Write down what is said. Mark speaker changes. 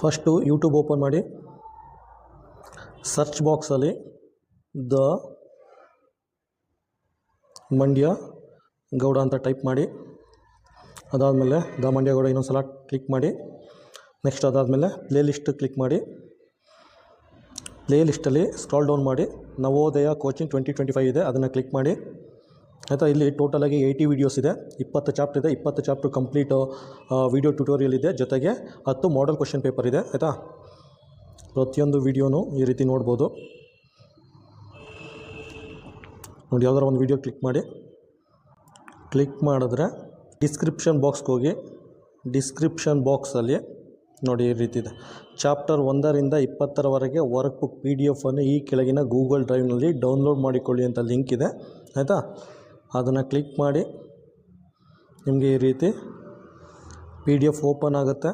Speaker 1: First YouTube open ಮಾಡಿ. Search ಬಾಕ್ಸಲ್ಲಿ the Mandya Gowda ಅಂತ ಟೈಪ್ ಮಾಡಿ. ಅದಾದಮೇಲೆ ದ ಮಂಡ್ಯ ಗೌಡ ಇನ್ನೊಂದು ಸಲ ಕ್ಲಿಕ್ ಮಾಡಿ. ನೆಕ್ಸ್ಟ್ ಅದಾದಮೇಲೆ ಪ್ಲೇ ಲಿಸ್ಟ್ ಕ್ಲಿಕ್ ಮಾಡಿ. ಪ್ಲೇ ಲಿಸ್ಟಲ್ಲಿ ಸ್ಕ್ರಾಲ್ ಡೌನ್ ಮಾಡಿ. Navodaya coaching twenty twenty five ಇದೆ, ಅದನ್ನು ಕ್ಲಿಕ್ ಮಾಡಿ. ಆಯಿತಾ, ಇಲ್ಲಿ ಟೋಟಲಾಗಿ ಏಯ್ಟಿ ವೀಡಿಯೋಸ್ ಇದೆ. ಇಪ್ಪತ್ತು ಚಾಪ್ಟರ್ ಇದೆ. ಇಪ್ಪತ್ತು ಚಾಪ್ಟರ್ ಕಂಪ್ಲೀಟ್ ವೀಡಿಯೋ ಟ್ಯುಟೋರಿಯಲ್ ಇದೆ. ಜೊತೆಗೆ ಹತ್ತು ಮಾಡಲ್ ಕ್ವಶನ್ ಪೇಪರ್ ಇದೆ. ಆಯಿತಾ? ಪ್ರತಿಯೊಂದು ವೀಡಿಯೋನು ಈ ರೀತಿ ನೋಡ್ಬೋದು. ನೋಡಿ, ಯಾವ್ದಾರ ಒಂದು ವೀಡಿಯೋ ಕ್ಲಿಕ್ ಮಾಡಿ. ಕ್ಲಿಕ್ ಮಾಡಿದ್ರೆ ಡಿಸ್ಕ್ರಿಪ್ಷನ್ ಬಾಕ್ಸ್ಗೆ ಹೋಗಿ ಡಿಸ್ಕ್ರಿಪ್ಷನ್ ಬಾಕ್ಸಲ್ಲಿ ನೋಡಿ ಈ ರೀತಿ ಇದೆ. ಚಾಪ್ಟರ್ ಒಂದರಿಂದ ಇಪ್ಪತ್ತರವರೆಗೆ ವರ್ಕ್ ಬುಕ್ ಪಿ ಡಿ ಎಫನ್ನು ಈ ಕೆಳಗಿನ ಗೂಗಲ್ ಡ್ರೈವ್ನಲ್ಲಿ ಡೌನ್ಲೋಡ್ ಮಾಡಿಕೊಳ್ಳಿ ಅಂತ ಲಿಂಕ್ ಇದೆ. ಆಯಿತಾ? ಅದನ್ನು ಕ್ಲಿಕ್ ಮಾಡಿ ನಿಮಗೆ ಈ ರೀತಿ ಪಿ ಡಿ ಎಫ್ ಓಪನ್ ಆಗುತ್ತೆ.